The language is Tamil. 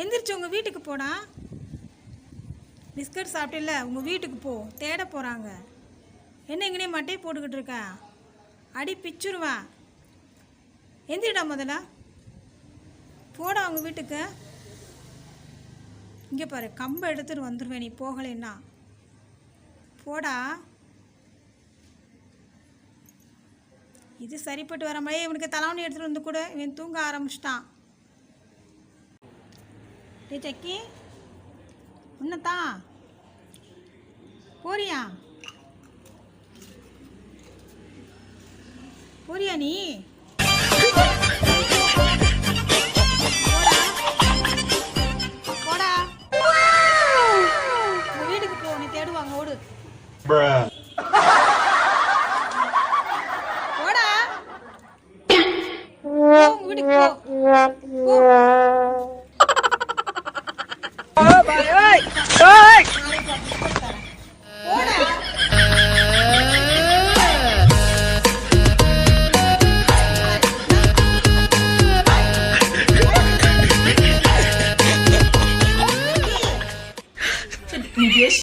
எந்திரிச்சு உங்கள் வீட்டுக்கு போடா. பிஸ்கட் சாப்பிட்டில்ல உங்கள் வீட்டுக்கு போ. தேட போகிறாங்க என்ன எங்கனே மட்டையை போட்டுக்கிட்டு இருக்க? அடி பிச்சுருவேன் எந்திரிடா முதல்ல போடா உங்கள் வீட்டுக்கு. இங்கே பாரு கம்பை எடுத்துகிட்டு வந்துடுவேன் நீ போகலைன்னா. போடா. இது சரிப்பட்டு வர மாதிரியே இவனுக்கு தலைவணி எடுத்துகிட்டு வந்து கூட இவன் தூங்க ஆரம்பிச்சிட்டான். டே சக்கி உன்னத்தா போறியா? போறியா நீ? வீட்டுக்கு போ நீ தேடுவாங்க ஓடு. போடா. வீட்டுக்கு போ. 你别笑